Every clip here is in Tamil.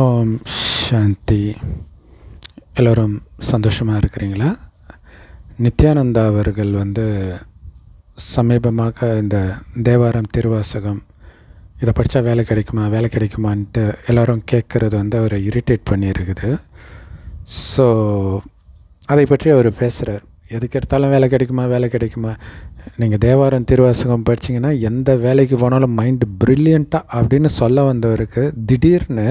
ஓம் சாந்தி. எல்லோரும் சந்தோஷமாக இருக்கிறீங்களா? நித்யானந்தா அவர்கள் வந்து சமீபமாக இந்த தேவாரம் திருவாசகம் இதை படித்தா வேலை கிடைக்குமா வேலை கிடைக்குமான்ட்டு எல்லோரும் கேட்குறது வந்து அவரை இரிட்டேட் பண்ணியிருக்குது. ஸோ அதை பற்றி அவர் பேசுகிறார் எதுக்கு எடுத்தாலும் வேலை கிடைக்குமா வேலை கிடைக்குமா? நீங்கள் தேவாரம் திருவாசகம் படிச்சிங்கன்னா எந்த வேலைக்கு போனாலும் மைண்டு ப்ரில்லியண்ட்டாக அப்படின்னு சொல்ல வந்தவருக்கு திடீர்னு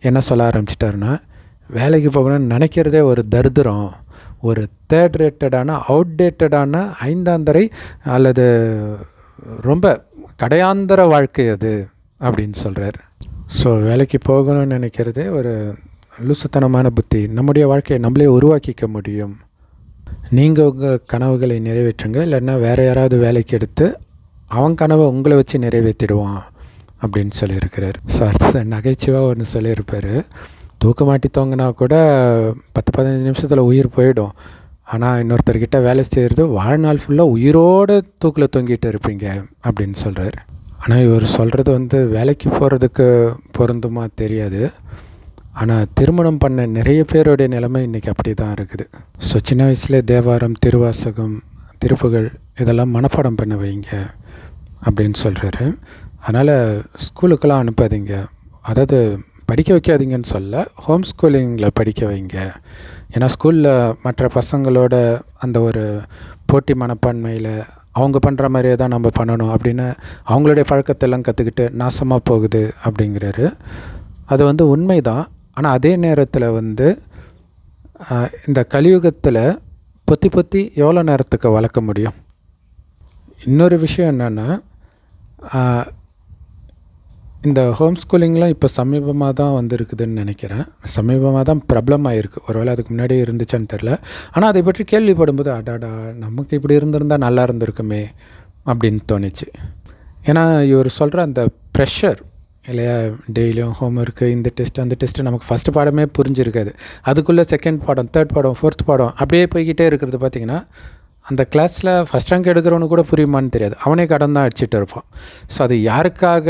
என்ன சொல்ல ஆரம்பிச்சிட்டாருன்னா வேலைக்கு போகணும்னு நினைக்கிறதே ஒரு தரித்திரம். ஒரு தேர்ட் ரேட்டடான அவுடேட்டடான ஐந்தாந்தரை அல்லது ரொம்ப கடையாந்தர வாழ்க்கை அது அப்படின்னு சொல்கிறார் ஸோ வேலைக்கு போகணும்னு நினைக்கிறதே ஒரு லூசுத்தனமான புத்தி. நம்முடைய வாழ்க்கையை நம்மளே உருவாக்கிக்க முடியும். நீங்கள் உங்கள் கனவுகளை நிறைவேற்றுங்க. இல்லைன்னா வேறு யாராவது வேலைக்கு எடுத்து அவன் கனவை உங்களை வச்சு நிறைவேற்றிடுவான். அப்படின்னு சொல்லியிருக்கிறார். ஸோ அடுத்தது நகைச்சுவாக ஒன்று சொல்லியிருப்பார். தூக்க மாட்டி தோங்கினா கூட பத்து பதினஞ்சு நிமிஷத்தில் உயிர் போயிடும். ஆனால் இன்னொருத்தர்கிட்ட வேலை செய்கிறது வாழ்நாள் ஃபுல்லாக உயிரோடு தூக்கில் தொங்கிட்டு இருப்பீங்க அப்படின்னு சொல்கிறார் ஆனால் இவர் சொல்கிறது வந்து வேலைக்கு போகிறதுக்கு பொருந்துமா தெரியாது. ஆனால் திருமணம் பண்ண நிறைய பேருடைய நிலைமை இன்றைக்கி அப்படி தான் இருக்குது. ஸோ சின்ன வயசுல தேவாரம் திருவாசகம் திருப்புகள் இதெல்லாம் மனப்பாடம் பண்ண வைங்க அப்படின்னு சொல்கிறாரு அதனால் ஸ்கூலுக்கெல்லாம் அனுப்பாதீங்க. அதாவது படிக்க வைக்காதீங்கன்னு சொல்ல ஹோம் ஸ்கூலிங்கில் படிக்க வைங்க. ஏன்னா ஸ்கூலில் மற்ற பசங்களோட அந்த ஒரு போட்டி மனப்பான்மையில் அவங்க பண்ணுற மாதிரியே தான் நம்ம பண்ணணும் அப்படின்னு அவங்களுடைய பழக்கத்தெல்லாம் கற்றுக்கிட்டு நாசமாக போகுது அப்படிங்கிறாரு. அது வந்து உண்மை தான் ஆனால் அதே நேரத்தில் வந்து இந்த கலியுகத்தில் பொத்தி பொத்தி எவ்வளோ நேரத்துக்கு வளர்க்க முடியும்? இன்னொரு விஷயம் என்னென்னா இந்த ஹோம் ஸ்கூலிங்லாம் இப்போ சமீபமாக தான் வந்திருக்குதுன்னு நினைக்கிறேன். சமீபமாக தான் பிரபலமாகிருக்கு ஒருவேளை அதுக்கு முன்னாடி இருந்துச்சான்னு தெரில ஆனால் அதை பற்றி கேள்விப்படும்போது அடாடா நமக்கு இப்படி இருந்திருந்தால் நல்லா இருந்திருக்குமே அப்படின்னு தோணுச்சு. ஏன்னா இவர் சொல்கிற அந்த ப்ரெஷர் இல்லையா டெய்லியும் ஹோம் ஒர்க்கு இந்த டெஸ்ட் அந்த டெஸ்ட்டு நமக்கு ஃபஸ்ட்டு பாடமே புரிஞ்சிருக்காது. அதுக்குள்ளே செகண்ட் பாடம் தேர்ட் பாடம் ஃபோர்த் பாடம் அப்படியே போய்கிட்டே இருக்கிறது பார்த்திங்கன்னா அந்த கிளாஸில் ஃபஸ்ட் ரேங்க் எடுக்கிறவனு கூட புரியுமான்னு தெரியாது. அவனே கடன் தான் அடிச்சுட்டு இருப்பான். ஸோ அது யாருக்காக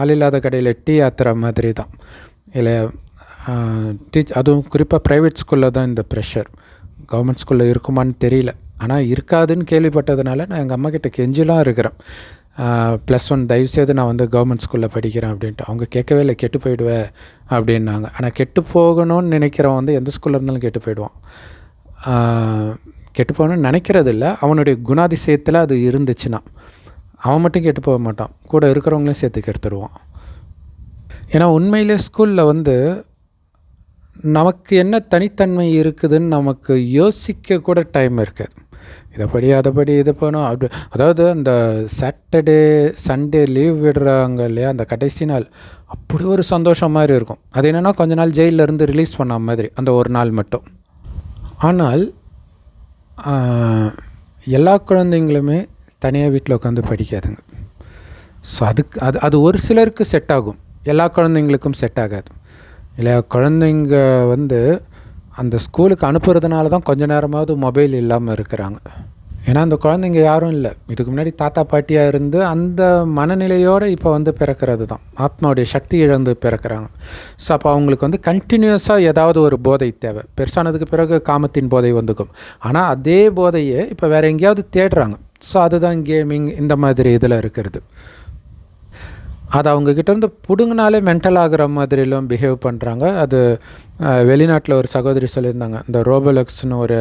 ஆள் இல்லாத கடையில் டீ ஆத்துற மாதிரி தான் இல்லை டீச் அதுவும் குறிப்பாக ப்ரைவேட் ஸ்கூலில் தான் இந்த ப்ரெஷர் கவர்மெண்ட் ஸ்கூலில் இருக்குமான்னு தெரியல. ஆனால் இருக்காதுன்னு கேள்விப்பட்டதுனால நான் எங்கள் அம்மாக்கிட்ட கெஞ்சிலாம் இருக்கிறேன். ப்ளஸ் ஒன் தயவுசெய்து நான் வந்து கவர்மெண்ட் ஸ்கூலில் படிக்கிறேன் அப்படின்ட்டு. அவங்க கேட்கவே இல்லை கெட்டு போயிடுவேன் அப்படின்னாங்க. ஆனால் கெட்டு போகணும்னு நினைக்கிறவன் வந்து எந்த ஸ்கூலில் இருந்தாலும் கெட்டு போயிடுவான். கெட்டு போகணும்னு நினைக்கிறதில்ல. அவனுடைய குணாதிசயத்தில் அது இருந்துச்சுன்னா. அவன் மட்டும் கெட்டு போக மாட்டான். கூட இருக்கிறவங்களையும் சேர்த்து கெடுத்துடுவான் ஏன்னா உண்மையிலே ஸ்கூலில் வந்து நமக்கு என்ன தனித்தன்மை இருக்குதுன்னு நமக்கு யோசிக்க கூட டைம் இருக்குது இதை படி அதை படி இதை போனோம் அப்படி. அதாவது அந்த சாட்டர்டே சண்டே லீவ் விடுறாங்க இல்லையா அந்த கடைசி நாள் அப்படி ஒரு சந்தோஷம் மாதிரி இருக்கும். அது என்னென்னா கொஞ்ச நாள் ஜெயிலிருந்து ரிலீஸ் பண்ண மாதிரி அந்த ஒரு நாள் மட்டும். ஆனால் எல்லா குழந்தைங்களுமே தனியாக வீட்டில் உட்காந்து படிக்காதுங்க. ஸோ அதுக்கு அது அது ஒரு சிலருக்கு செட் ஆகும். எல்லா குழந்தைங்களுக்கும் செட் ஆகாது. இல்லை குழந்தைங்க வந்து அந்த ஸ்கூலுக்கு அனுப்புறதுனால தான் கொஞ்ச நேரமாவது மொபைல் இல்லாமல் இருக்கிறாங்க. ஏன்னா அந்த குழந்தைங்க யாரும் இல்லை. இதுக்கு முன்னாடி தாத்தா பாட்டியாக இருந்து அந்த மனநிலையோடு இப்போ வந்து பிறக்கிறது தான். ஆத்மாவுடைய சக்தி இழந்து பிறக்கிறாங்க. ஸோ அப்போ அவங்களுக்கு வந்து கண்டினியூஸாக ஏதாவது ஒரு போதை தேவை. பெருசானதுக்கு பிறகு காமத்தின் போதை வந்துக்கும். ஆனால் அதே போதையை இப்போ வேறு எங்கேயாவது தேடுறாங்க. ஸோ அதுதான் கேமிங் இந்த மாதிரி இதில் இருக்கிறது. அது அவங்கக்கிட்டேருந்து பிடுங்கினாலே மென்டல் ஆகிற மாதிரிலாம் பிஹேவ் பண்ணுறாங்க அது வெளிநாட்டில் ஒரு சகோதரி சொல்லியிருந்தாங்க. இந்த ரோபோலக்ஸ்னு ஒரு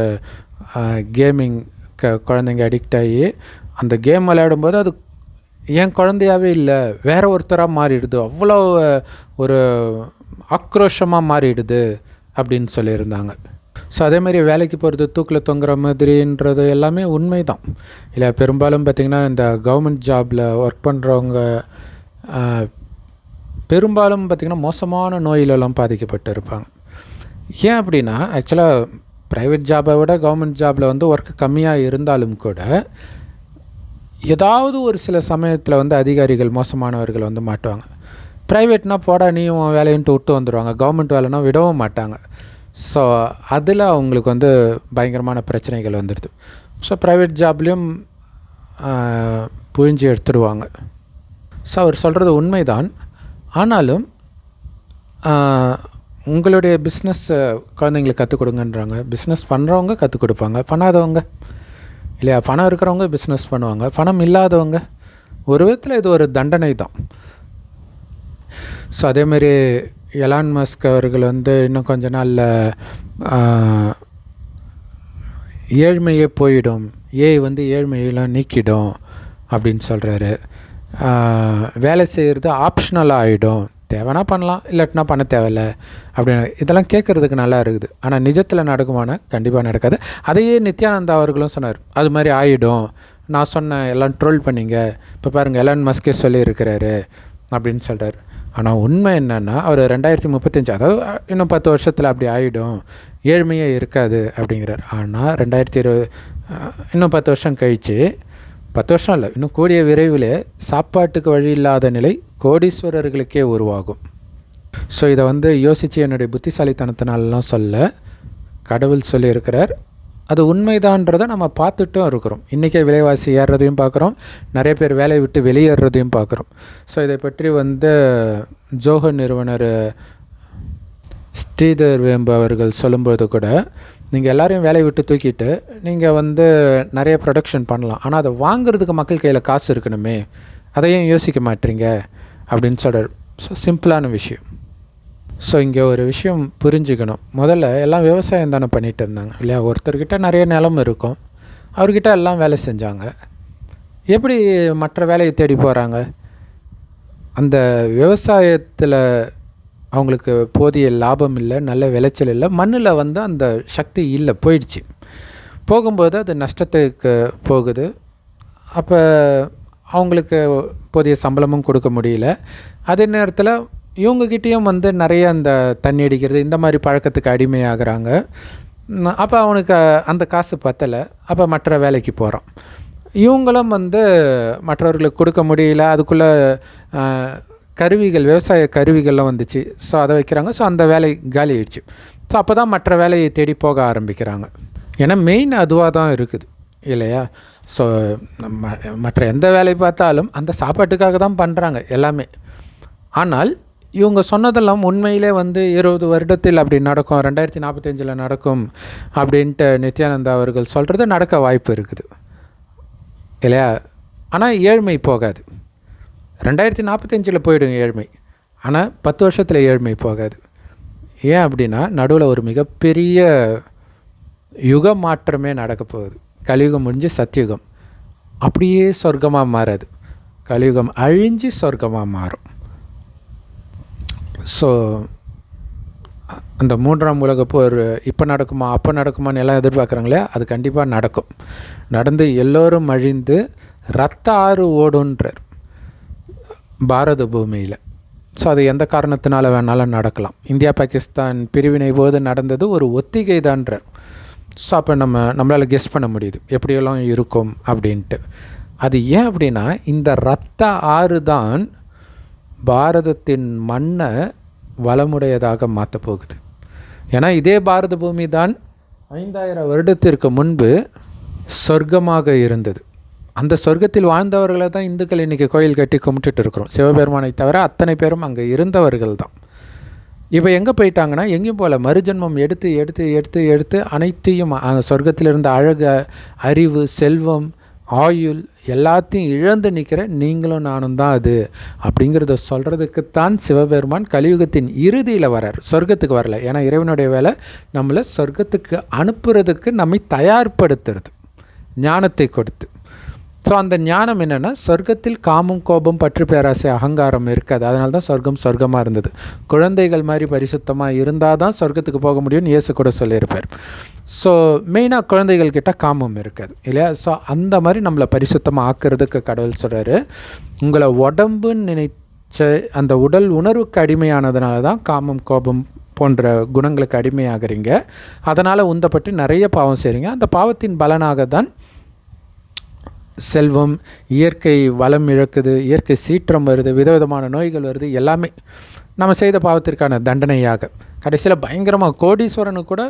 கேமிங் க குழந்தைங்க அடிக்ட் ஆகி அந்த கேம் விளையாடும்போது அது என் குழந்தையாகவே இல்லை. வேற ஒருத்தராக மாறிடுது. அவ்வளோ ஒரு ஆக்ரோஷமாக மாறிடுது அப்படின்னு சொல்லியிருந்தாங்க. ஸோ அதே மாதிரி வேலைக்கு போகிறது தூக்கில் தொங்குற மாதிரின்றது எல்லாமே உண்மை தான் இல்லை பெரும்பாலும் பார்த்திங்கன்னா இந்த கவர்மெண்ட் ஜாபில் ஒர்க் பண்ணுறவங்க பெரும்பாலும் பார்த்திங்கன்னா மோசமான நோயிலெல்லாம் பாதிக்கப்பட்டு இருப்பாங்க. ஏன் அப்படின்னா ஆக்சுவலாக ப்ரைவேட் ஜாபை விட கவர்மெண்ட் ஜாபில் வந்து ஒர்க்கு கம்மியாக இருந்தாலும் கூட ஏதாவது ஒரு சில சமயத்தில் வந்து அதிகாரிகள் மோசமானவர்கள் வந்து மாட்டுவாங்க. ப்ரைவேட்னால் போடா நீயும் வேலைன்ட்டு விட்டு வந்துடுவாங்க கவர்மெண்ட் வேலைனா விடவும் மாட்டாங்க. ஸோ அதில் அவங்களுக்கு வந்து பயங்கரமான பிரச்சனைகள் வந்துடுது. ஸோ ப்ரைவேட் ஜாப்லேயும் புழிஞ்சு எடுத்துடுவாங்க. ஸோ அவர் சொல்கிறது உண்மைதான். ஆனாலும் உங்களுடைய பிஸ்னஸ் குழந்தைங்களுக்கு கற்றுக் கொடுங்கன்றாங்க. பிஸ்னஸ் பண்ணுறவங்க கற்றுக் கொடுப்பாங்க. பண்ணாதவங்க இல்லையா? பணம் இருக்கிறவங்க பிஸ்னஸ் பண்ணுவாங்க. பணம் இல்லாதவங்க ஒரு விதத்தில் இது ஒரு தண்டனை தான் ஸோ அதேமாரி எலான் மஸ்க் அவர்கள் வந்து இன்னும் கொஞ்ச நாளில் ஏழ்மையே போயிடும். ஏஐ வந்து ஏழ்மையெல்லாம் நீக்கிடும் அப்படின்னு சொல்கிறாரு வேலை செய்கிறது ஆப்ஷனலாக ஆகிடும் தேவைன்னா பண்ணலாம் இல்லாட்டினா பண்ண தேவையில்ல அப்படின்னு இதெல்லாம் கேட்குறதுக்கு நல்லா இருக்குது. ஆனால் நிஜத்தில் நடக்குமானா கண்டிப்பாக நடக்காது. அதையே நித்யானந்தா அவர்களும் சொன்னார். அது மாதிரி ஆகிடும் நான் சொன்னேன் எல்லாம் ட்ரோல் பண்ணிங்க. இப்போ பாருங்கள் எலான் மஸ்கே சொல்லியிருக்கிறாரு அப்படின்னு சொல்கிறார் ஆனால் உண்மை என்னென்னா அவர் ரெண்டாயிரத்தி முப்பத்தஞ்சு அதாவது இன்னும் பத்து வருஷத்தில் அப்படி ஆகிடும் ஏழ்மையே இருக்காது அப்படிங்கிறார். ஆனால் ரெண்டாயிரத்தி இருபது இன்னும் பத்து வருஷம் கழித்து பத்து வருஷம் இல்லை இன்னும் கூடிய விரைவில் சாப்பாட்டுக்கு வழி இல்லாத நிலை கோடீஸ்வரர்களுக்கே உருவாகும். ஸோ இதை வந்து யோசித்து என்னுடைய புத்திசாலித்தனத்தினாலலாம் சொல்ல கடவுள் சொல்லியிருக்கிறார் அது உண்மைதான்றதை நம்ம பார்த்துட்டும் இருக்கிறோம். இன்றைக்கே விலைவாசி ஏறுறதையும் பார்க்குறோம். நிறைய பேர் வேலையை விட்டு வெளியேறதையும் பார்க்குறோம். ஸோ இதை பற்றி வந்து ஜோஹோ நிறுவனர் ஸ்ரீதர் வேம்பு அவர்கள் சொல்லும்போது கூட நீங்கள் எல்லோரையும் வேலையை விட்டு தூக்கிட்டு நீங்கள் வந்து நிறைய ப்ரொடக்ஷன் பண்ணலாம். ஆனால் அதை வாங்குறதுக்கு மக்கள் கையில் காசு இருக்கணுமே. அதையும் யோசிக்க மாட்டீங்க. அப்படின்னு சொல்கிறார் ஸோ சிம்பிளான விஷயம். ஸோ இங்கே ஒரு விஷயம் புரிஞ்சுக்கணும். முதல்ல எல்லாம் விவசாயம் தானே பண்ணிகிட்டு இருந்தாங்க இல்லையா? ஒருத்தர்கிட்ட நிறைய நிலம் இருக்கும். அவர்கிட்ட எல்லாம் வேலை செஞ்சாங்க. எப்படி மற்ற வேலையை தேடி போகிறாங்க அந்த விவசாயத்தில் அவங்களுக்கு போதிய லாபம் இல்லை நல்ல விளைச்சல் இல்லை. மண்ணில் வந்து அந்த சக்தி இல்லை போயிடுச்சு. போகும்போது அது நஷ்டத்துக்கு போகுது. அப்போ அவங்களுக்கு போதிய சம்பளமும் கொடுக்க முடியல. அதே நேரத்தில் இவங்கக்கிட்டேயும் வந்து நிறைய அந்த தண்ணி அடிக்கிறது இந்த மாதிரி பழக்கத்துக்கு அடிமையாகிறாங்க. அப்போ அவனுக்கு அந்த காசு பத்தலை. அப்போ மற்ற வேலைக்கு போகிறான் இவங்களும் வந்து மற்றவர்களுக்கு கொடுக்க முடியல. அதுக்குள்ளே கருவிகள் விவசாய கருவிகள்லாம் வந்துச்சு. ஸோ அதை வைக்கிறாங்க. ஸோ அந்த வேலை காலி ஆயிடுச்சு ஸோ அப்போ தான் மற்ற வேலையை தேடி போக ஆரம்பிக்கிறாங்க. ஏன்னா மெயின் அதுவாக தான் இருக்குது. இல்லையா? ஸோ மற்ற எந்த வேலை பார்த்தாலும் அந்த சாப்பாட்டுக்காக தான் பண்ணுறாங்க எல்லாமே. ஆனால் இவங்க சொன்னதெல்லாம் உண்மையிலே வந்து இருபது வருடத்தில் அப்படி நடக்கும் ரெண்டாயிரத்தி நாற்பத்தஞ்சில் நடக்கும் அப்படின்ட்டு நித்யானந்தா அவர்கள் சொல்கிறது நடக்க வாய்ப்பு இருக்குது. இல்லையா? ஆனால் ஏழ்மை போகாது. ரெண்டாயிரத்தி நாற்பத்தஞ்சில் போயிடும் ஏழ்மை. ஆனால் பத்து வருஷத்தில் ஏழ்மை போகாது. ஏன் அப்படின்னா நடுவில் ஒரு மிகப்பெரிய யுக மாற்றமே நடக்க போகுது. கலியுகம் முடிஞ்சு சத்தியுகம். அப்படியே சொர்க்கமாக மாறாது. கலியுகம் அழிஞ்சு சொர்க்கமாக மாறும். ஸோ அந்த மூன்றாம் உலக போர் இப்போ நடக்குமா அப்போ நடக்குமான்னு எல்லாம் எதிர்பார்க்குறாங்களே அது கண்டிப்பாக நடக்கும். நடந்து எல்லோரும் அழிந்து ரத்த ஆறு ஓடுன்றார் பாரத பூமியில். ஸோ அது எந்த காரணத்தினால வேணாலும் நடக்கலாம். இந்தியா பாகிஸ்தான் பிரிவினை போது நடந்தது ஒரு ஒத்திகை தான்றார் ஸோ அப்போ நம்ம நம்மளால் கெஸ் பண்ண முடியுது. எப்படியெல்லாம் இருக்கும் அப்படின்ட்டு. அது ஏன் அப்படின்னா இந்த ரத்த ஆறு தான் பாரதத்தின் மண்ணை வளமுடையதாக மாற்ற போகுது ஏன்னா இதே பாரத பூமி தான் ஐந்தாயிரம் வருடத்திற்கு முன்பு சொர்க்கமாக இருந்தது. அந்த சொர்க்கத்தில் வாழ்ந்தவர்களை தான் இந்துக்கள் இன்றைக்கி கோயில் கட்டி கும்பிட்டுட்டு இருக்கிறோம். சிவபெருமானை தவிர அத்தனை பேரும் அங்கே இருந்தவர்கள் தான். இப்போ எங்கே போயிட்டாங்கன்னா எங்கேயும் போல் மறுஜென்மம் எடுத்து எடுத்து எடுத்து எடுத்து அனைத்தையும் சொர்க்கத்தில் இருந்த அழக அறிவு செல்வம் ஆயுள் எல்லாத்தையும் இழந்து நிற்கிற நீங்களும் நானும் தான் அது அப்படிங்கிறத சொல்கிறதுக்குத்தான் சிவபெருமான் கலியுகத்தின் இறுதியில் வரார் சொர்க்கத்துக்கு வரல. ஏன்னா இறைவனுடைய வேலை நம்மளை சொர்க்கத்துக்கு அனுப்புறதுக்கு நம்மை தயார்படுத்துறது. ஞானத்தை கொடுத்து. ஸோ அந்த ஞானம் என்னென்னா சொர்க்கத்தில் காமம் கோபம் பற்று பேராசை அகங்காரம் இருக்காது. அதனால தான் சொர்க்கம் சொர்க்கமாக இருந்தது. குழந்தைகள் மாதிரி பரிசுத்தமாக இருந்தால் தான் சொர்க்கத்துக்கு போக முடியும்னு இயேசு கூட சொல்லியிருப்பார். ஸோ மெயினாக குழந்தைகள் கிட்ட காமம் இருக்காது இல்லையா? ஸோ அந்த மாதிரி நம்மளை பரிசுத்தமாக ஆக்கிறதுக்கு கடவுள் சொல்கிறாரு உங்களை உடம்புன்னு நினைச்ச அந்த உடல் உணர்வுக்கு அடிமையானதுனால தான் காமம் கோபம் போன்ற குணங்களுக்கு அடிமையாகிறீங்க. அதனால் உந்தப்பட்டு நிறைய பாவம் செய்கிறீங்க அந்த பாவத்தின் பலனாக தான் செல்வம் இயற்கை வளம் இழக்குது இயற்கை சீற்றம் வருது விதவிதமான நோய்கள் வருது எல்லாமே நம்ம செய்த பாவத்திற்கான தண்டனையாக. கடைசியில் பயங்கரமாக கோடீஸ்வரனு கூட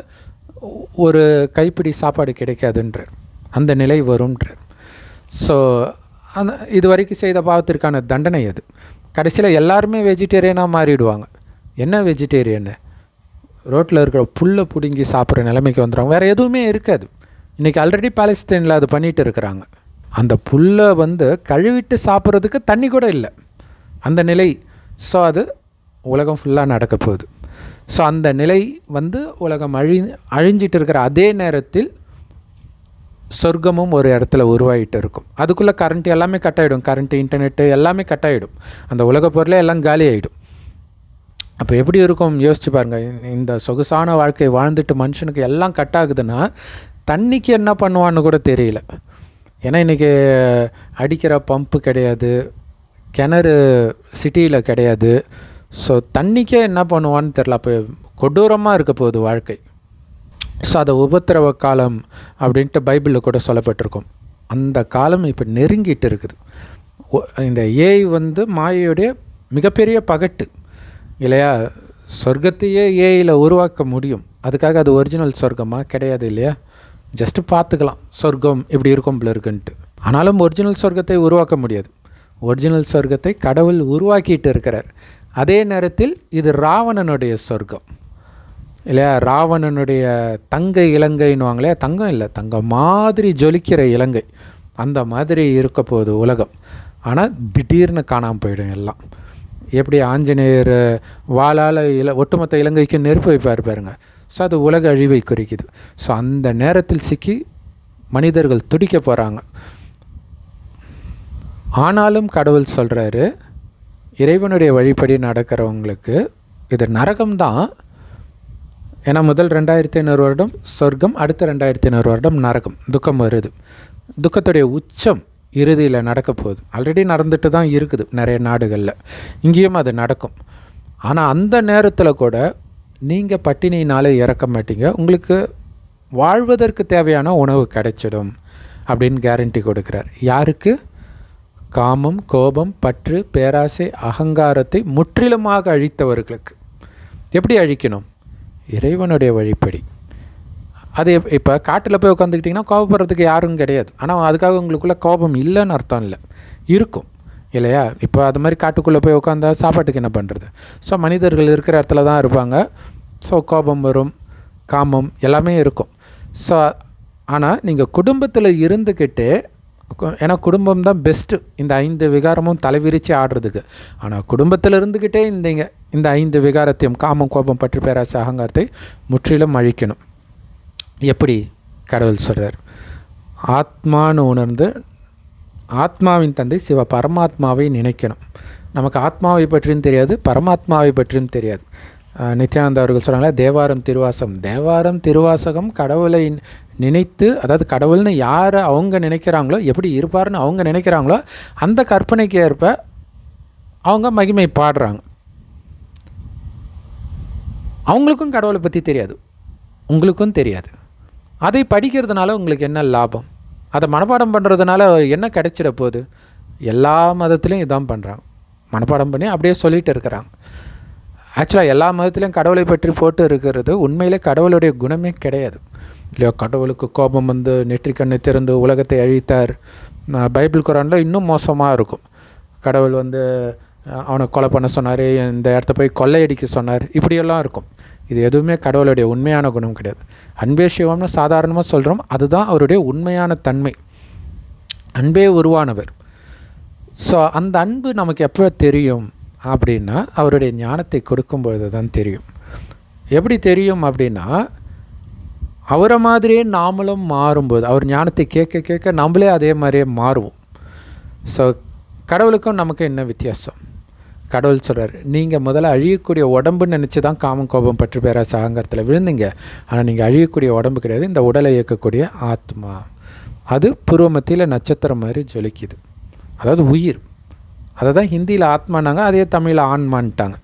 ஒரு கைப்பிடி சாப்பாடு கிடைக்காதுன்றார். அந்த நிலை வரும்ன்றார். ஸோ அந்த இது வரைக்கும் செய்த பாவத்திற்கான தண்டனை அது. கடைசியில் எல்லாருமே வெஜிடேரியனாக மாறிடுவாங்க. என்ன வெஜிடேரியனு ரோட்டில் இருக்கிற புல்லை பிடுங்கி சாப்பிட்ற நிலைமைக்கு வந்துடுவாங்க. வேறு எதுவுமே இருக்காது. இன்றைக்கி ஆல்ரெடி பாலஸ்தீனில் அது பண்ணிகிட்டு இருக்கிறாங்க. அந்த புல்லை வந்து கழுவிட்டு சாப்பிட்றதுக்கு தண்ணி கூட இல்லை. அந்த நிலை ஸோ அது உலகம் ஃபுல்லாக நடக்க போகுது. ஸோ அந்த நிலை வந்து உலகம் அழி அழிஞ்சிட்டு இருக்கிற அதே நேரத்தில் சொர்க்கமும் ஒரு இடத்துல உருவாகிட்டு இருக்கும். அதுக்குள்ளே கரண்ட் எல்லாமே கட் ஆகிடும் கரண்ட்டு இன்டர்நெட்டு எல்லாமே கட் ஆகிடும் அந்த உலக பொருளே எல்லாம் காலி ஆகிடும் அப்போ எப்படி இருக்கும்? யோசிச்சு பாருங்கள் இந்த சொகுசான வாழ்க்கை வாழ்ந்துட்டு மனுஷனுக்கு எல்லாம் கட் ஆகுதுன்னா தண்ணிக்கு என்ன பண்ணுவான்னு கூட தெரியல. ஏன்னா இன்றைக்கி அடிக்கிற பம்பு கிடையாது கிணறு சிட்டியில் கிடையாது. ஸோ தண்ணிக்கே என்ன பண்ணுவான்னு தெரில அப்போ கொடூரமாக இருக்க போகுது வாழ்க்கை. ஸோ அதை உபத்திரவ காலம் அப்படின்ட்டு பைபிளில் கூட சொல்லப்பட்டிருக்கும். அந்த காலம் இப்போ நெருங்கிட்டு இருக்குது. இந்த ஏஐ வந்து மாயையுடைய மிகப்பெரிய பகட்டு. இல்லையா? சொர்க்கத்தையே ஏஐயில் உருவாக்க முடியும். அதுக்காக அது ஒரிஜினல் சொர்க்கமாக கிடையாது இல்லையா? ஜஸ்ட்டு பார்த்துக்கலாம். சொர்க்கம் இப்படி இருக்கும் போல இருக்குன்ட்டு. ஆனாலும் ஒரிஜினல் சொர்க்கத்தை உருவாக்க முடியாது. ஒரிஜினல் சொர்க்கத்தை கடவுள் உருவாக்கிட்டு இருக்கிறார். அதே நேரத்தில் இது ராவணனுடைய சொர்க்கம். இல்லையா? ராவணனுடைய தங்க இலங்கைன்னுவாங்களே தங்கம் இல்லை. தங்கம் மாதிரி ஜொலிக்கிற இலங்கை. அந்த மாதிரி இருக்க போகுது உலகம். ஆனால் திடீர்னு காணாமல் போயிடும் எல்லாம். எப்படி ஆஞ்சநேயர் வாளால் இல ஒட்டுமொத்த இலங்கைக்கு நெருப்பு வைப்பார் பாருங்கள் ஸோ அது உலக அழிவை குறிக்குது. ஸோ அந்த நேரத்தில் சிக்கி மனிதர்கள் துடிக்க போகிறாங்க ஆனாலும் கடவுள் சொல்கிறாரு இறைவனுடைய வழிப்படி நடக்கிறவங்களுக்கு இது நரகம்தான். ஏன்னா முதல் ரெண்டாயிரத்தி ஐநூறு வருடம் சொர்க்கம் அடுத்த ரெண்டாயிரத்தி ஐநூறு வருடம் நரகம் துக்கம் வருது. துக்கத்துடைய உச்சம் இறுதியில் நடக்க போகுது. ஆல்ரெடி நடந்துட்டு தான் இருக்குது நிறைய நாடுகளில். இங்கேயும் அது நடக்கும். ஆனால் அந்த நேரத்தில் கூட நீங்கள் பட்டினியினால் இறக்க மாட்டீங்க. உங்களுக்கு வாழ்வதற்கு தேவையான உணவு கிடைச்சிடும் அப்படின்னு கேரண்டி கொடுக்குறார். யாருக்கு? காமம் கோபம் பற்று பேராசை அகங்காரத்தை முற்றிலுமாக அழித்தவர்களுக்கு. எப்படி அழிக்கணும்? இறைவனுடைய வழிப்படி. அது இப்போ காட்டில் போய் உட்காந்துக்கிட்டிங்கன்னா கோபப்படுறதுக்கு யாரும் கிடையாது. ஆனால் அதுக்காக உங்களுக்குள்ளே கோபம் இல்லைன்னு அர்த்தம் இல்லை. இருக்கும். இல்லையா? இப்போ அது மாதிரி காட்டுக்குள்ளே போய் உட்காந்தா சாப்பாட்டுக்கு என்ன பண்ணுறது ஸோ மனிதர்கள் இருக்கிற இடத்துல தான் இருப்பாங்க. ஸோ கோபம் வரும் காமம் எல்லாமே இருக்கும். ஸோ ஆனால் நீங்கள் குடும்பத்தில் இருந்துக்கிட்டு ஏன்னா குடும்பம் தான் பெஸ்ட்டு இந்த ஐந்து விகாரமும் தலைவிரித்து ஆடுறதுக்கு. ஆனால் குடும்பத்தில் இருந்துக்கிட்டே இந்த இந்த ஐந்து விகாரத்தையும் காமம் கோபம் பற்றி பேராசை அகங்காரத்தை முற்றிலும் அழிக்கணும். எப்படி? கடவுள் சொல்கிறார் ஆத்மான்னு உணர்ந்து ஆத்மாவின் தந்தை சிவ பரமாத்மாவை நினைக்கணும். நமக்கு ஆத்மாவை பற்றியும் தெரியாது பரமாத்மாவை பற்றியும் தெரியாது. நித்யானந்தா அவர்கள் சொன்னாங்களே தேவாரம் திருவாசகம். தேவாரம் திருவாசகம் கடவுளை நினைத்து அதாவது கடவுள்னு யாரை அவங்க நினைக்கிறாங்களோ எப்படி இருப்பார்னு அவங்க நினைக்கிறாங்களோ அந்த கற்பனைக்கு ஏற்ப அவங்க மகிமை பாடுறாங்க. அவங்களுக்கும் கடவுளை பற்றி தெரியாது. உங்களுக்கும் தெரியாது. அதை படிக்கிறதுனால உங்களுக்கு என்ன லாபம்? அதை மனப்பாடம் பண்ணுறதுனால என்ன கிடைச்சிட போகுது? எல்லா மதத்துலேயும் இதான் பண்ணுறாங்க மனப்பாடம் பண்ணி அப்படியே சொல்லிகிட்டு இருக்கிறாங்க. ஆக்சுவலாக எல்லா மதத்துலேயும் கடவுளை பற்றி போட்டு இருக்கிறது உண்மையிலே கடவுளுடைய குணமே கிடையாது. இல்லையா கடவுளுக்கு கோபம் வந்து நெற்றி திறந்து உலகத்தை அழித்தார். பைபிள் குரானில் இன்னும் மோசமாக இருக்கும். கடவுள் வந்து அவனை கொலை பண்ண சொன்னார் இந்த இடத்த போய் கொள்ளையடிக்க சொன்னார். இப்படியெல்லாம் இருக்கும். இது எதுவுமே கடவுளுடைய உண்மையான குணம் கிடையாது. அன்பே சிவம்னு சாதாரணமாக சொல்கிறோம் அதுதான் அவருடைய உண்மையான தன்மை. அன்பே உருவானவர். ஸோ அந்த அன்பு நமக்கு எப்போ தெரியும்? அப்படின்னா அவருடைய ஞானத்தை கொடுக்கும்பொழுது தான் தெரியும். எப்படி தெரியும் அப்படின்னா அவரை மாதிரியே நாமளும் மாறும்போது அவர் ஞானத்தை கேட்க கேட்க நம்மளே அதே மாதிரியே மாறுவோம். ஸோ கடவுளுக்கும் நமக்கு என்ன வித்தியாசம்? கடவுள் சொல்கிறார் நீங்கள் முதல்ல அழியக்கூடிய உடம்புன்னு நினச்சி தான் காமம் கோபம் பற்று பேரா சகங்கரத்தில் விழுந்தீங்க. ஆனால் நீங்கள் அழியக்கூடிய உடம்பு கிடையாது இந்த உடலை இயக்கக்கூடிய ஆத்மா. அது பூர்வமத்தியில் நட்சத்திரம் மாதிரி ஜொலிக்குது. அதாவது உயிர். அதை தான் ஹிந்தியில் ஆத்மானாங்க அதே தமிழில் ஆன்மான்ட்டாங்க.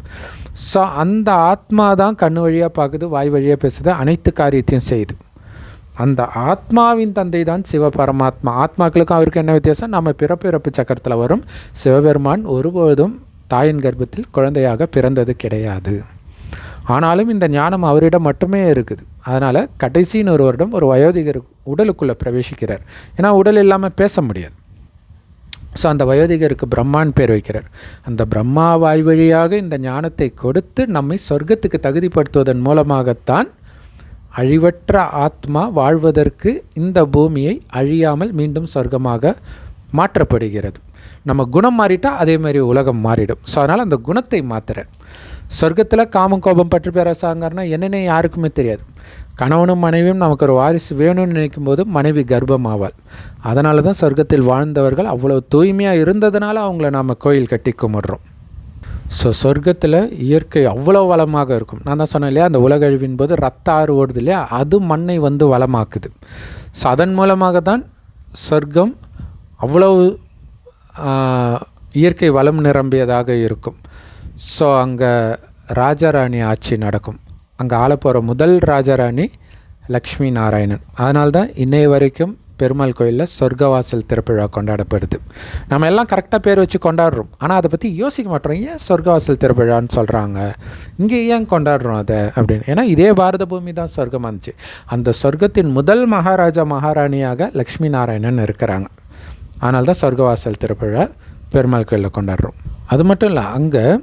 ஸோ அந்த ஆத்மா தான் கண்ணு வழியாக பார்க்குது வாய் வழியாக பேசுது அனைத்து காரியத்தையும் செய்யுது. அந்த ஆத்மாவின் தந்தை தான் சிவபரமாத்மா. ஆத்மாக்களுக்கும் அவருக்கு என்ன வித்தியாசம்? நம்ம பிறப்பிறப்பு சக்கரத்தில் வரும் சிவபெருமான் ஒருபோதும் தாயின் கர்ப்பத்தில் குழந்தையாக பிறந்தது கிடையாது. ஆனாலும் இந்த ஞானம் அவரிடம் மட்டுமே இருக்குது. அதனால் கடைசின்னு ஒரு வருடம் ஒரு வயோதிகர் உடலுக்குள்ளே பிரவேசிக்கிறார். ஏன்னா உடல் இல்லாமல் பேச முடியாது. ஸோ அந்த வயோதிகருக்கு பிரம்மான் பேர் வைக்கிறார். அந்த பிரம்மா வாய் வழியாக இந்த ஞானத்தை கொடுத்து நம்மை சொர்க்கத்துக்கு தகுதிப்படுத்துவதன் மூலமாகத்தான் அழிவற்ற ஆத்மா வாழ்வதற்கு இந்த பூமியை அழியாமல் மீண்டும் சொர்க்கமாக மாற்றப்படுகிறது. நம்ம குணம் மாறிட்டால் அதேமாதிரி உலகம் மாறிடும். ஸோ அதனால் அந்த குணத்தை மாற்றுறார் சொர்க்கத்தில் காமம் கோபம் பற்று பேரசாங்கன்னா என்னென்ன யாருக்குமே தெரியாது. கணவனும் மனைவியும் நமக்கு ஒரு வாரிசு வேணும்னு நினைக்கும் போது மனைவி கர்ப்பமாவாள். அதனால தான் சொர்க்கத்தில் வாழ்ந்தவர்கள் அவ்வளோ தூய்மையாக இருந்ததுனால அவங்கள நாம் கோயில் கட்டி கும்பிட்றோம். ஸோ சொர்க்கத்தில் இயற்கை அவ்வளோ வளமாக இருக்கும். நான் தான் சொன்னேன் இல்லையா அந்த உலகழிவின் போது ரத்த ஆறு ஓடுது இல்லையா அது மண்ணை வந்து வளமாக்குது. ஸோ அதன் மூலமாக தான் சொர்க்கம் அவ்வளவு இயற்கை வளம் நிரம்பியதாக இருக்கும். ஸோ அங்கே ராஜாராணி ஆட்சி நடக்கும். அங்கே ஆளப்போகிற முதல் ராஜராணி லக்ஷ்மி நாராயணன். அதனால்தான் தான் இன்னைய வரைக்கும் பெருமாள் கோயிலில் சொர்க்கவாசல் திருப்பிழா கொண்டாடப்படுது. நம்ம எல்லாம் கரெக்டாக பேர் வச்சு கொண்டாடுறோம். ஆனால் அதை பற்றி யோசிக்க மாட்டோம். ஏன் சொர்க்கவாசல் திருப்பிழான்னு சொல்கிறாங்க இங்கே ஏன் கொண்டாடுறோம் அதை? அப்படின்னு. ஏன்னா இதே பாரத பூமி தான் சொர்க்கமாக இருந்துச்சு. அந்த சொர்க்கத்தின் முதல் மகாராஜா மகாராணியாக லக்ஷ்மி நாராயணன் இருக்கிறாங்க. அதனால்தான் சொர்க்கவாசல் திருப்பிழா பெருமாள் கோயிலில் கொண்டாடுறோம். அது மட்டும் இல்லை அங்கே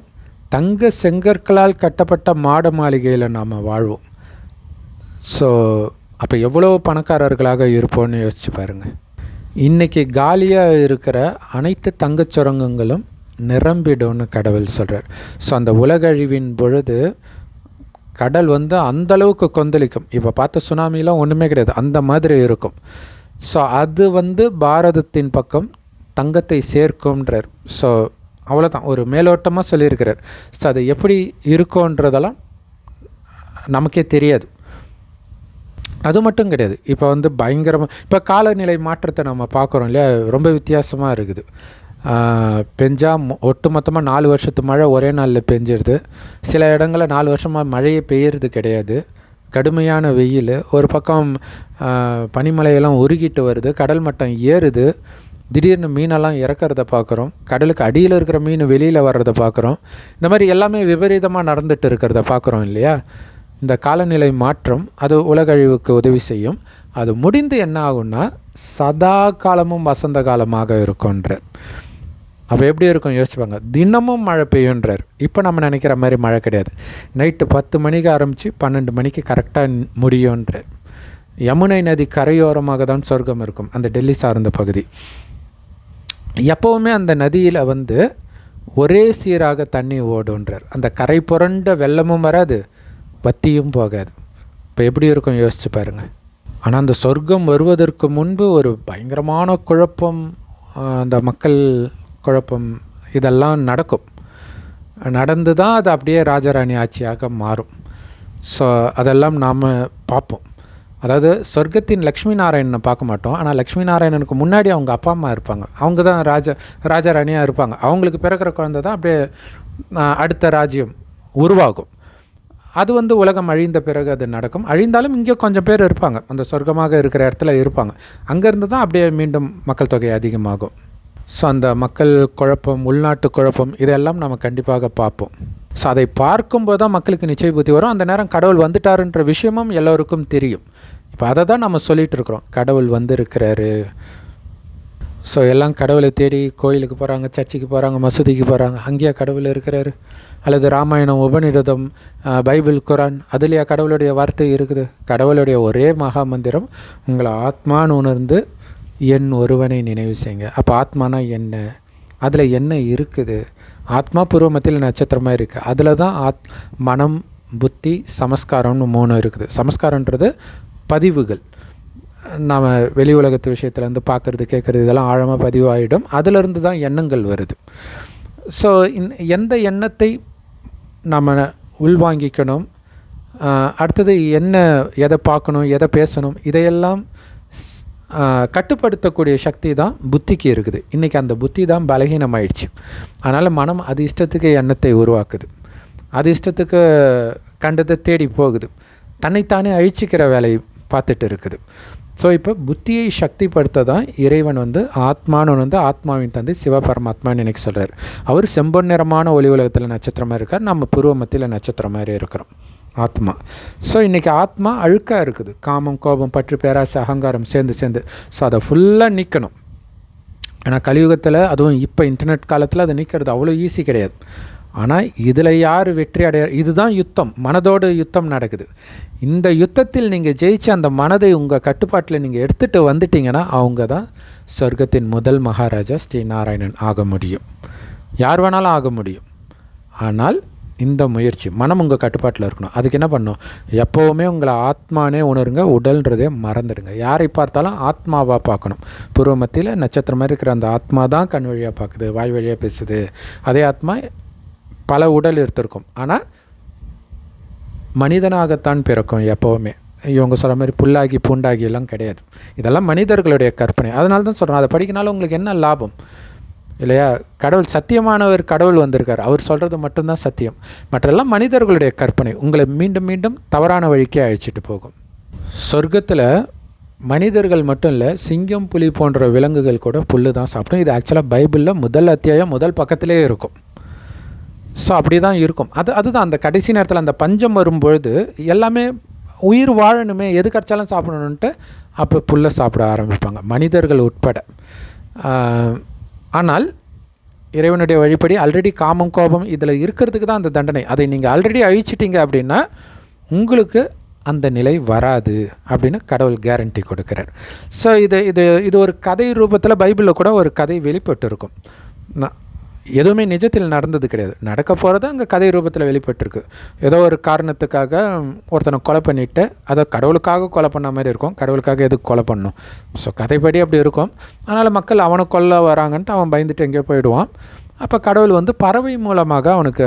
தங்க செங்கற்களால் கட்டப்பட்ட மாட மாளிகையில் நாம் வாழ்வோம். ஸோ அப்போ எவ்வளோ பணக்காரர்களாக இருப்போம்னு யோசிச்சு பாருங்கள் இன்றைக்கி காலியாக இருக்கிற அனைத்து தங்கச் சுரங்கங்களும் நிரம்பிடும்னு கடவுள் சொல்கிறார் ஸோ அந்த உலகழிவின் பொழுது கடல் வந்து அந்தளவுக்கு கொந்தளிக்கும். இப்போ பார்த்த சுனாமிலாம் ஒன்றுமே கிடையாது. அந்த மாதிரி இருக்கும். ஸோ அது வந்து பாரதத்தின் பக்கம் தங்கத்தை சேர்க்கும்ன்றார். ஸோ அவ்வளோதான் ஒரு மேலோட்டமாக சொல்லியிருக்கிறார். ஸோ அது எப்படி இருக்கோன்றதெல்லாம் நமக்கே தெரியாது. அது மட்டும் கிடையாது. இப்போ வந்து பயங்கரமாக இப்போ காலநிலை மாற்றத்தை நம்ம பார்க்குறோம் இல்லையா? ரொம்ப வித்தியாசமாக இருக்குது. பெஞ்சால் ஒட்டு மொத்தமாக நாலு வருஷத்து மழை ஒரே நாளில் பெஞ்சிருது. சில இடங்களில் நாலு வருஷமாக மழையே பெய்யறது கிடையாது. கடுமையான வெயில். ஒரு பக்கம் பனிமலையெல்லாம் உருகிட்டு வருது. கடல் மட்டம் ஏறுது. திடீர்னு மீனெல்லாம் இறக்கிறத பார்க்குறோம். கடலுக்கு அடியில் இருக்கிற மீன் வெளியில் வர்றதை பார்க்குறோம். இந்த மாதிரி எல்லாமே விபரீதமாக நடந்துட்டு இருக்கிறத பார்க்குறோம் இல்லையா? இந்த காலநிலை மாற்றம் அது உலகழிவுக்கு உதவி செய்யும். அது முடிந்து என்ன ஆகும்னா சதா காலமும் வசந்த காலமாக இருக்கும்ன்றார் அப்போ எப்படி இருக்கும்? யோசிச்சுப்பாங்க தினமும் மழை பெய்யுன்றார் இப்போ நம்ம நினைக்கிற மாதிரி மழை கிடையாது. நைட்டு பத்து மணிக்கு ஆரம்பித்து பன்னெண்டு மணிக்கு கரெக்டாக முடியுன்றார் யமுனை நதி கரையோரமாக தான் சொர்க்கம் இருக்கும். அந்த டெல்லி சார்ந்த பகுதி. எப்போவுமே அந்த நதியில் வந்து ஒரே சீராக தண்ணி ஓடுன்றார் அந்த கரை புரண்ட வெள்ளமும் வராது வத்தியும் போகாது. இப்போ எப்படி இருக்கும் யோசிச்சு பாருங்கள் ஆனால் அந்த சொர்க்கம் வருவதற்கு முன்பு ஒரு பயங்கரமான குழப்பம் அந்த மக்கள் குழப்பம் இதெல்லாம் நடக்கும். நடந்து தான் அது அப்படியே ராஜராணி ஆட்சியாக மாறும். ஸோ அதெல்லாம் நாம் பார்ப்போம். அதாவது சொர்க்கத்தின் லக்ஷ்மி நாராயணனை பார்க்க மாட்டோம். ஆனால் லக்ஷ்மி நாராயணனுக்கு முன்னாடி அவங்க அப்பா அம்மா இருப்பாங்க. அவங்க தான் ராஜா ராஜா ராணியாக இருப்பாங்க. அவங்களுக்கு பிறக்கிற குழந்தை தான் அப்படியே அடுத்த ராஜ்யம் உருவாகும். அது வந்து உலகம் அழிந்த பிறகு அது நடக்கும். அழிந்தாலும் இங்கே கொஞ்சம் பேர் இருப்பாங்க. அந்த சொர்க்கமாக இருக்கிற இடத்துல இருப்பாங்க. அங்கேருந்து தான் அப்படியே மீண்டும் மக்கள் தொகை அதிகமாகும். ஸோ அந்த மக்கள் குழப்பம் உள்நாட்டு குழப்பம் இதெல்லாம் நம்ம கண்டிப்பாக பார்ப்போம். ஸோ அதை பார்க்கும்போது தான் மக்களுக்கு நிச்சய புத்தி வரும். அந்த நேரம் கடவுள் வந்துட்டாருன்ற விஷயமும் எல்லோருக்கும் தெரியும். இப்போ அதை தான் நம்ம சொல்லிகிட்டு இருக்கிறோம். கடவுள் வந்திருக்கிறாரு. ஸோ எல்லாம் கடவுளை தேடி கோயிலுக்கு போகிறாங்க சர்ச்சுக்கு போகிறாங்க மசூதிக்கு போகிறாங்க அங்கேயா கடவுள் இருக்கிறாரு. அல்லது ராமாயணம் உபநிடதம் பைபிள் குரான் அதுலேயா கடவுளுடைய வார்த்தை இருக்குது? கடவுளுடைய ஒரே மகா மந்திரம் உங்களை ஆத்மான்னு உணர்ந்து என் ஒருவனை நினைவு செய்யுங்க. அப்போ ஆத்மானா என்ன? அதில் என்ன இருக்குது? ஆத்மா பூர்வ மத்தியில் நட்சத்திரமாக இருக்குது அதில் தான் ஆத் மனம் புத்தி சமஸ்காரம்னு மூணு இருக்குது. சமஸ்காரன்றது பதிவுகள். நாம் வெளி உலகத்து விஷயத்துலேருந்து பார்க்குறது கேட்குறது இதெல்லாம் ஆழமாக பதிவாகிடும் அதிலிருந்து தான் எண்ணங்கள் வருது. ஸோ இந் எந்த எண்ணத்தை நம்ம உள்வாங்கிக்கணும்? அடுத்தது என்ன எதை பார்க்கணும் எதை பேசணும்? இதையெல்லாம் கட்டுப்படுத்தக்கூடிய சக்தி தான் புத்திக்கு இருக்குது. இன்றைக்கி அந்த புத்தி தான் பலகீனமாயிடுச்சு. அதனால் மனம் அது இஷ்டத்துக்கு எண்ணத்தை உருவாக்குது. அது இஷ்டத்துக்கு கண்டதை தேடி போகுது. தன்னைத்தானே அழிச்சிக்கிற வேலையை பார்த்துட்டு இருக்குது ஸோ இப்போ புத்தியை சக்திப்படுத்த தான் இறைவன் வந்து ஆத்மானு வந்து ஆத்மாவின் தந்தை சிவபரமாத்மான்னு எனக்கு சொல்கிறார் அவர் செம்பொன் நிறமான ஒளி உலகத்தில் நட்சத்திரமாக இருக்கார். நம்ம பூர்வ மத்தியில் நட்சத்திரம் மாதிரி இருக்கிறோம். ஆத்மா. ஸோ இன்றைக்கி ஆத்மா அழுக்காக இருக்குது. காமம் கோபம் பற்று பேராசை அகங்காரம் சேர்ந்து சேர்ந்து. ஸோ அதை ஃபுல்லாக நீக்கணும். ஆனால் கலியுகத்தில் அதுவும் இப்போ இன்டர்நெட் காலத்தில் அதை நீக்கிறது அவ்வளோ ஈஸி கிடையாது. ஆனால் இதில் யார் வெற்றி அடைய இதுதான் யுத்தம். மனதோடு யுத்தம் நடக்குது. இந்த யுத்தத்தில் நீங்கள் ஜெயிச்சு அந்த மனதை உங்கள் கட்டுப்பாட்டில் நீங்கள் எடுத்துகிட்டு வந்துட்டீங்கன்னா அவங்க தான் சொர்க்கத்தின் முதல் மகாராஜா ஸ்ரீ நாராயணன் ஆக முடியும். யார் வேணாலும் ஆக முடியும். ஆனால் இந்த முயற்சி மனம் உங்கள் கட்டுப்பாட்டில் இருக்கணும். அதுக்கு என்ன பண்ணும் எப்போவுமே உங்களை ஆத்மானே உணருங்க உடல்ன்றதே மறந்துடுங்க. யாரை பார்த்தாலும் ஆத்மாவாக பார்க்கணும். பூர்வமத்தியில் நட்சத்திரமாக இருக்கிற அந்த ஆத்மா தான் கண் வழியாக பார்க்குது வாய் வழியாக பேசுது. அதே ஆத்மா பல உடல் எடுத்திருக்கும். ஆனால் மனிதனாகத்தான் பிறக்கும் எப்போவுமே. இவங்க சொல்கிற மாதிரி புல்லாகி பூண்டாகி எல்லாம் கிடையாது. இதெல்லாம் மனிதர்களுடைய கற்பனை. அதனால தான் சொல்கிறேன் அதை படிக்கனால உங்களுக்கு என்ன லாபம்? இல்லையா? கடவுள் சத்தியமானவர் கடவுள் வந்திருக்கார். அவர் சொல்கிறது மட்டும்தான் சத்தியம். மற்றெல்லாம் மனிதர்களுடைய கற்பனை. உங்களை மீண்டும் மீண்டும் தவறான வழிக்கே அழைச்சிட்டு போகும். சொர்க்கத்தில் மனிதர்கள் மட்டும் இல்லை சிங்கம் புலி போன்ற விலங்குகள் கூட புல்லு தான் சாப்பிடும். இது ஆக்சுவலாக பைபிளில் முதல் அத்தியாயம் முதல் பக்கத்திலே இருக்கும். ஸோ அப்படி தான் இருக்கும். அது அதுதான் அந்த கடைசி நேரத்தில் அந்த பஞ்சம் வரும்பொழுது எல்லாமே உயிர் வாழணுமே எது கிடச்சாலும் சாப்பிடணுன்ட்டு அப்போ புல்லை சாப்பிட ஆரம்பிப்பாங்க மனிதர்கள் உட்பட. ஆனால் இறைவனுடைய வழிப்படி ஆல்ரெடி காமம் கோபம் இதில் இருக்கிறதுக்கு தான் அந்த தண்டனை. அதை நீங்கள் ஆல்ரெடி அழிச்சிட்டிங்க அப்படின்னா உங்களுக்கு அந்த நிலை வராது அப்படின்னு கடவுள் கேரண்டி கொடுக்குறார். ஸோ இது இது இது ஒரு கதை ரூபத்தில் பைபிளில் கூட ஒரு கதை வெளிப்பட்டு இருக்கும் எதுவுமே நிஜத்தில் நடந்தது கிடையாது. நடக்க போகிறது அங்கே கதை ரூபத்தில் வெளிப்பட்டிருக்கு. ஏதோ ஒரு காரணத்துக்காக ஒருத்தனை கொலை பண்ணிவிட்டு அதை கடவுளுக்காக கொலை பண்ண மாதிரி இருக்கும். கடவுளுக்காக எதுக்கு கொலை பண்ணும் ஸோ கதைப்படி அப்படி இருக்கும். அதனால் மக்கள் அவனை கொல்ல வராங்கன்ட்டு அவன் பயந்துட்டு எங்கேயோ போயிடுவான். அப்போ கடவுள் வந்து பறவை மூலமாக அவனுக்கு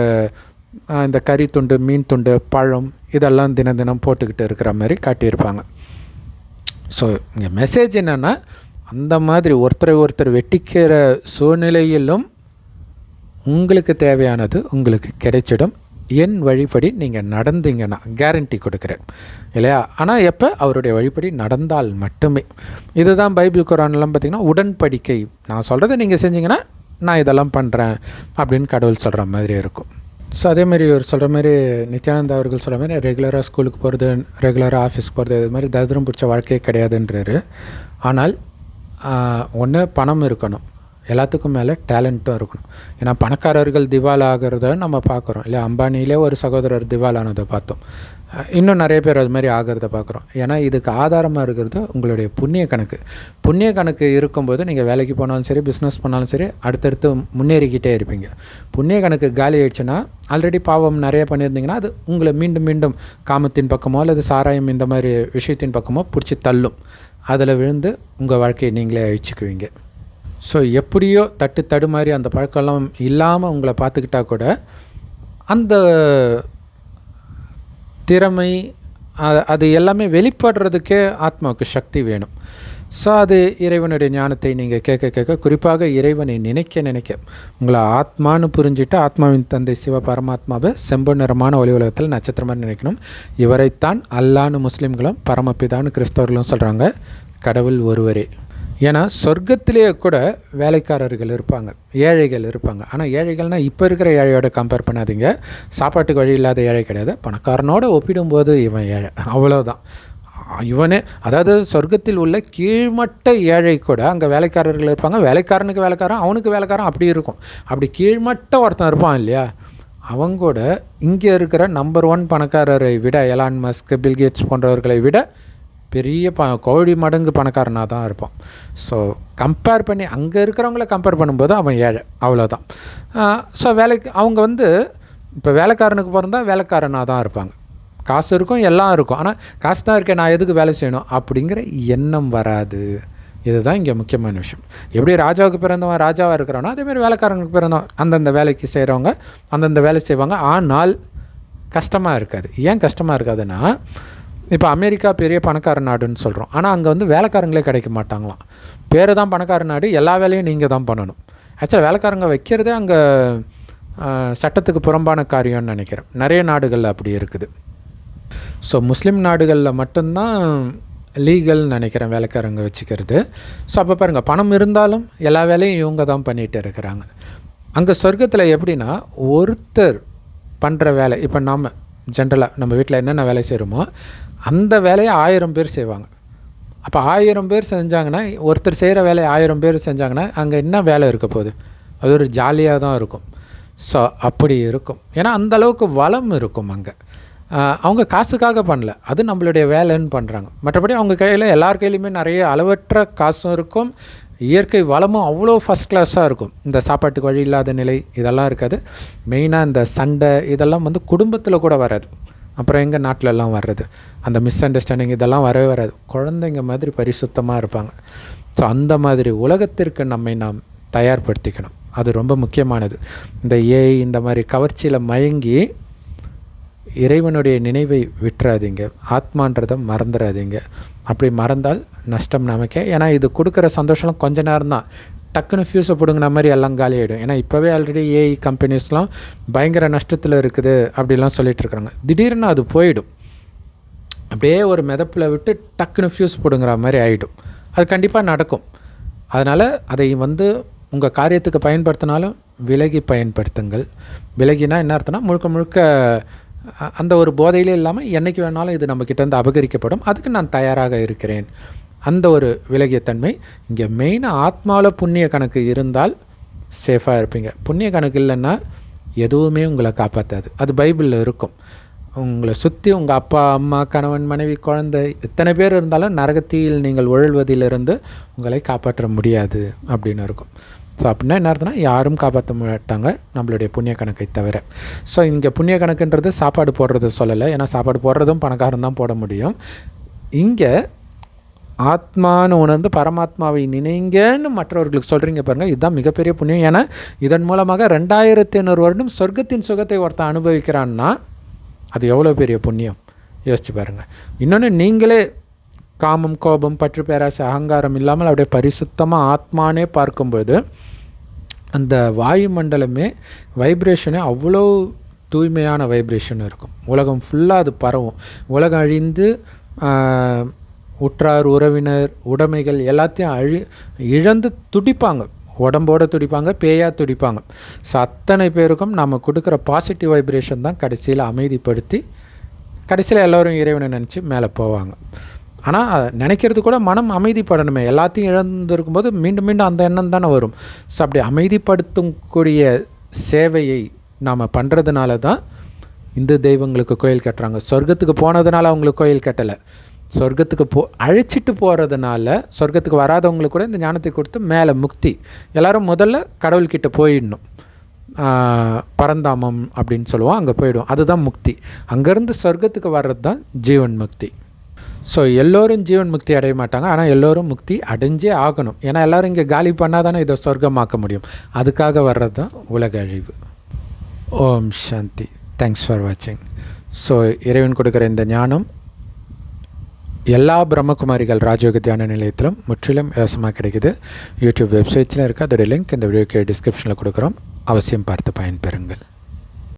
இந்த கறி துண்டு மீன் துண்டு பழம் இதெல்லாம் தினம் தினம் போட்டுக்கிட்டு இருக்கிற மாதிரி காட்டியிருப்பாங்க. ஸோ இங்கே மெசேஜ் என்னென்னா அந்த மாதிரி ஒருத்தரை ஒருத்தர் வெட்டிக்கிற சூழ்நிலையிலும் உங்களுக்கு தேவையானது உங்களுக்கு கிடைச்சிடும். என் வழிப்படி நீங்கள் நடந்தீங்கன்னா கேரண்டி கொடுக்குறேன். இல்லையா? ஆனால் எப்போ? அவருடைய வழிப்படி நடந்தால் மட்டுமே. இதுதான் பைபிள் குரான்லாம் பார்த்திங்கன்னா உடன்படிக்கை. நான் சொல்கிறத நீங்கள் செஞ்சீங்கன்னா நான் இதெல்லாம் பண்ணுறேன் அப்படின்னு கடவுள் சொல்கிற மாதிரி இருக்கும். ஸோ அதேமாதிரி ஒரு சொல்கிற மாதிரி நித்யானந்தா அவர்கள் சொல்கிற மாதிரி ரெகுலராக ஸ்கூலுக்கு போகிறது ரெகுலராக ஆஃபீஸ்க்கு போகிறது இது மாதிரி தரித்திரம் பிடிச்ச வாழ்க்கையே கிடையாதுன்றாரு. ஆனால் ஒன்று பணம் இருக்கணும். எல்லாத்துக்கும் மேலே டேலண்ட்டும் இருக்கணும். ஏன்னா பணக்காரர்கள் திவால் ஆகிறத நம்ம பார்க்குறோம். இல்லை அம்பானியிலே ஒரு சகோதரர் திவால் ஆனதை பார்த்தோம் இன்னும் நிறைய பேர் அது மாதிரி ஆகிறத பார்க்குறோம். ஏன்னா இதுக்கு ஆதாரமாக இருக்கிறது உங்களுடைய புண்ணிய கணக்கு. புண்ணிய கணக்கு இருக்கும்போது நீங்கள் வேலைக்கு போனாலும் சரி பிஸ்னஸ் பண்ணாலும் சரி அடுத்தடுத்து முன்னேறிக்கிட்டே இருப்பீங்க. புண்ணிய கணக்கு காலி ஆயிடுச்சுன்னா ஆல்ரெடி பாவம் நிறைய பண்ணியிருந்தீங்கன்னா அது உங்களை மீண்டும் மீண்டும் காமத்தின் பக்கமோ அல்லது சாராயம் இந்த மாதிரி விஷயத்தின் பக்கமோ பிடிச்சி தள்ளும். அதில் விழுந்து உங்கள் வாழ்க்கையை நீங்களே அழிச்சிக்குவீங்க. ஸோ எப்படியோ தட்டு தடுமாறி அந்த பழக்கம்லாம் இல்லாமல் உங்களை பார்த்துக்கிட்டா கூட அந்த திறமை அது எல்லாமே வெளிப்படுறதுக்கே ஆத்மாவுக்கு சக்தி வேணும். ஸோ அது இறைவனுடைய ஞானத்தை நீங்கள் கேட்க கேட்க குறிப்பாக இறைவனை நினைக்க நினைக்க உங்களை ஆத்மானு புரிஞ்சுட்டு ஆத்மாவின் தந்தை சிவ பரமாத்மாவை செம்பு நிறமான ஒளி உலகத்தில் நட்சத்திரமாக நினைக்கணும். இவரைத்தான் அல்லான்னு முஸ்லீம்களும் பரமபிதான்னு கிறிஸ்தவர்களும் சொல்கிறாங்க கடவுள் ஒருவரே. ஏன்னா சொர்க்கத்திலேயே கூட வேலைக்காரர்கள் இருப்பாங்க ஏழைகள் இருப்பாங்க. ஆனால் ஏழைகள்னால் இப்போ இருக்கிற ஏழையோட கம்பேர் பண்ணாதீங்க. சாப்பாட்டுக்கு வழி இல்லாத ஏழை கிடையாது. பணக்காரனோடு ஒப்பிடும்போது இவன் ஏழை. அவ்வளோதான் இவனே அதாவது சொர்க்கத்தில் உள்ள கீழ்மட்ட ஏழை கூட அங்கே வேலைக்காரர்கள் இருப்பாங்க. வேலைக்காரனுக்கு வேலைக்காரன் அவனுக்கு வேலைக்காரன் அப்படி இருக்கும். அப்படி கீழ்மட்ட ஒருத்தன் இருப்பான் இல்லையா? அவங்க கூட இங்கே இருக்கிற நம்பர் ஒன் பணக்காரரை விட எலான் மஸ்க் பில்கேட்ஸ் போன்றவர்களை விட பெரிய ப கோடி மடங்கு பணக்காரனாக தான் இருப்பான். ஸோ கம்பேர் பண்ணி அங்கே இருக்கிறவங்கள கம்பேர் பண்ணும்போது அவன் ஏழை அவ்வளோதான் ஸோ வேலைக்கு அவங்க வந்து இப்போ வேலைக்காரனுக்கு பிறந்தால் வேலைக்காரனாக தான் இருப்பாங்க. காசு இருக்கும் எல்லாம் இருக்கும். ஆனால் காசு தான் இருக்கேன் நான் எதுக்கு வேலை செய்யணும்? அப்படிங்கிற எண்ணம் வராது. இதுதான் இங்கே முக்கியமான விஷயம். எப்படி ராஜாவுக்கு பிறந்தவன் ராஜாவாக இருக்கிறானோ அதேமாதிரி வேலைக்காரங்களுக்கு பிறந்தவன் அந்தந்த வேலைக்கு செய்கிறவங்க அந்தந்த வேலை செய்வாங்க. ஆனால் கஷ்டமாக இருக்காது. ஏன் கஷ்டமாக இருக்காதுன்னா இப்போ அமெரிக்கா பெரிய பணக்கார நாடுன்னு சொல்கிறோம் ஆனால் அங்கே வந்து வேலைக்காரங்களே கிடைக்க மாட்டாங்களாம். பேர் தான் பணக்கார நாடு எல்லா வேலையும் நீங்கள் தான் பண்ணணும். ஆக்சுவலாக வேலைக்காரங்க வைக்கிறதே அங்கே சட்டத்துக்கு புறம்பான காரியம்னு நினைக்கிறேன். நிறைய நாடுகளில் அப்படி இருக்குது. ஸோ முஸ்லீம் நாடுகளில் மட்டும்தான் லீகல்னு நினைக்கிறேன் வேலைக்காரங்க வச்சுக்கிறது. ஸோ அப்போ பாருங்கள் பணம் இருந்தாலும் எல்லா வேலையும் இவங்க தான் பண்ணிகிட்டு இருக்கிறாங்க. அங்கே சொர்க்கத்தில் எப்படின்னா ஒருத்தர் பண்ணுற வேலை இப்போ நாம் ஜென்ரலாக நம்ம வீட்டில் என்னென்ன வேலை செய்கிறோமோ அந்த வேலையை ஆயிரம் பேர் செய்வாங்க. அப்போ ஆயிரம் பேர் செஞ்சாங்கன்னா ஒருத்தர் செய்கிற வேலையை ஆயிரம் பேர் செஞ்சாங்கன்னா அங்கே என்ன வேலை இருக்க போகுது? அது ஒரு ஜாலியாக தான் இருக்கும். ஸோ அப்படி இருக்கும். ஏன்னா அந்த அளவுக்கு வளம் இருக்கும் அங்கே. அவங்க காசுக்காக பண்ணல. அது நம்மளுடைய வேலைன்னு பண்ணுறாங்க மற்றபடி அவங்க கையில் எல்லார் கையிலையுமே நிறைய அளவற்ற காசும் இருக்கும். இயற்கை வளமும் அவ்வளோ ஃபஸ்ட் கிளாஸாக இருக்கும். இந்த சாப்பாட்டுக்கு வழி இல்லாத நிலை இதெல்லாம் இருக்காது. மெயினாக இந்த சண்டை இதெல்லாம் வந்து குடும்பத்தில் கூட வராது. அப்புறம் எங்கள் நாட்டிலலாம் வர்றது? அந்த மிஸ் அண்டர்ஸ்டாண்டிங் இதெல்லாம் வரவே வராது. குழந்தைங்க மாதிரி பரிசுத்தமாக இருப்பாங்க. ஸோ அந்த மாதிரி உலகத்திற்கு நம்மை நாம் தயார்படுத்திக்கணும். அது ரொம்ப முக்கியமானது. இந்த ஏஐ இந்த மாதிரி கவர்ச்சியில் மயங்கி இறைவனுடைய நினைவை விட்டுறாதீங்க. ஆத்மான்றதை மறந்துடாதீங்க அப்படி மறந்தால் நஷ்டம் நமக்கே. ஏன்னா இது கொடுக்குற சந்தோஷம்லாம் கொஞ்ச நேரம் தான். டக்குன்னு ஃபியூஸை பிடுங்கின மாதிரி எல்லாம் காலியாகிடும் ஏன்னா இப்போவே ஆல்ரெடி ஏஐ கம்பெனிஸ்லாம் பயங்கர நஷ்டத்தில் இருக்குது அப்படிலாம் சொல்லிகிட்டு இருக்கிறாங்க திடீர்னு அது போயிடும். அப்படியே ஒரு மிதப்பில் விட்டு டக்குன்னு ஃபியூஸ் பிடுங்குற மாதிரி ஆகிடும் அது கண்டிப்பாக நடக்கும். அதனால் அதை வந்து உங்கள் காரியத்துக்கு பயன்படுத்தினாலும் விலகி பயன்படுத்துங்கள். விலகினா என்ன அர்த்தம்னா முழுக்க முழுக்க அந்த ஒரு போதையிலே இல்லாமல் என்றைக்கு வேணாலும் இது நம்மக்கிட்டேருந்து அபகரிக்கப்படும். அதுக்கு நான் தயாராக இருக்கிறேன். அந்த ஒரு விலகிய தன்மை. இங்கே மெயினாக ஆத்மாவில் புண்ணிய கணக்கு இருந்தால் சேஃபாக இருப்பீங்க. புண்ணிய கணக்கு இல்லைன்னா எதுவுமே உங்களை காப்பாற்றாது அது பைபிளில் இருக்கும். உங்களை சுற்றி உங்கள் அப்பா அம்மா கணவன் மனைவி குழந்தை எத்தனை பேர் இருந்தாலும் நரகத்தில் நீங்கள் உழல்வதிலிருந்து உங்களை காப்பாற்ற முடியாது அப்படின்னு இருக்கும். ஸோ அப்படின்னா என்ன அர்த்தம்னா யாரும் காப்பாற்ற மாட்டாங்க நம்மளுடைய புண்ணிய கணக்கை தவிர. ஸோ இங்கே புண்ணிய கணக்குன்றது சாப்பாடு போடுறது சொல்லலை. ஏன்னா சாப்பாடு போடுறதும் பணக்காரன் தான் போட முடியும். இங்கே ஆத்மான்னு உணர்ந்து பரமாத்மாவை நினைங்கன்னு மற்றவர்களுக்கு சொல்கிறீங்க பாருங்கள் இதுதான் மிகப்பெரிய புண்ணியம். ஏன்னா இதன் மூலமாக ரெண்டாயிரத்தி ஐநூறு வருடம் சொர்க்கத்தின் சுகத்தை ஒருத்தன் அனுபவிக்கிறான்னா அது எவ்வளோ பெரிய புண்ணியம்? யோசிச்சு பாருங்கள் இன்னொன்று நீங்களே காமம் கோபம் பற்று பேராசை அகங்காரம் இல்லாமல் அப்படியே பரிசுத்தமாக ஆத்மானே பார்க்கும்போது அந்த வாயுமண்டலமே வைப்ரேஷனே அவ்வளோ தூய்மையான வைப்ரேஷன் இருக்கும். உலகம் ஃபுல்லாக அது பரவும். உலகம் அழிந்து உற்றார் உறவினர் உடைமைகள் எல்லாத்தையும் அழி இழந்து துடிப்பாங்க. உடம்போடு துடிப்பாங்க பேயாக துடிப்பாங்க. ஸோ அத்தனை பேருக்கும் நம்ம கொடுக்குற பாசிட்டிவ் வைப்ரேஷன் தான் கடைசியில் அமைதிப்படுத்தி கடைசியில் எல்லோரும் இறைவனை நினச்சி மேலே போவாங்க. ஆனால் நினைக்கிறது கூட மனம் அமைதிப்படணுமே. எல்லாத்தையும் இழந்திருக்கும் போது மீண்டும் மீண்டும் அந்த எண்ணம் தானே வரும். ஸோ அப்படி அமைதிப்படுத்தும் கூடிய சேவையை நாம் பண்ணுறதுனால தான் இந்து தெய்வங்களுக்கு கோயில் கட்டுறாங்க. சொர்க்கத்துக்கு போனதுனால அவங்களுக்கு கோயில் கட்டலை. சொர்க்கத்துக்கு போ அழைச்சிட்டு போகிறதுனால சொர்க்கத்துக்கு வராதவங்களுக்கு கூட இந்த ஞானத்தை கொடுத்து மேலே முக்தி. எல்லோரும் முதல்ல கடவுள்கிட்ட போயிடணும். பரந்தாமம் அப்படின்னு சொல்லுவோம். அங்கே போயிடும் அதுதான் முக்தி. அங்கேருந்து சொர்க்கத்துக்கு வர்றது தான் ஜீவன் முக்தி. ஸோ எல்லோரும் ஜீவன் முக்தி அடைய மாட்டாங்க ஆனால் எல்லோரும் முக்தி அடைஞ்சே ஆகணும். ஏன்னா எல்லோரும் இங்கே காலி பண்ணால் தானே இதை சொர்க்கமாக்க முடியும். அதுக்காக வர்றது தான் உலக அழிவு. ஓம் சாந்தி. தேங்க்ஸ் ஃபார் வாட்சிங் ஸோ இறைவன் கொடுக்குற இந்த ஞானம் எல்லா பிரம்மகுமாரிகள் ராஜயோக தியான நிலையத்திலும் முற்றிலும் இலவசமாக கிடைக்குது. யூடியூப் வெப்சைட்ஸில் இருக்குது அதோடைய லிங்க் இந்த வீடியோக்கு டிஸ்கிரிப்ஷனில் கொடுக்குறோம். அவசியம் பார்த்து பயன்பெறுங்கள்.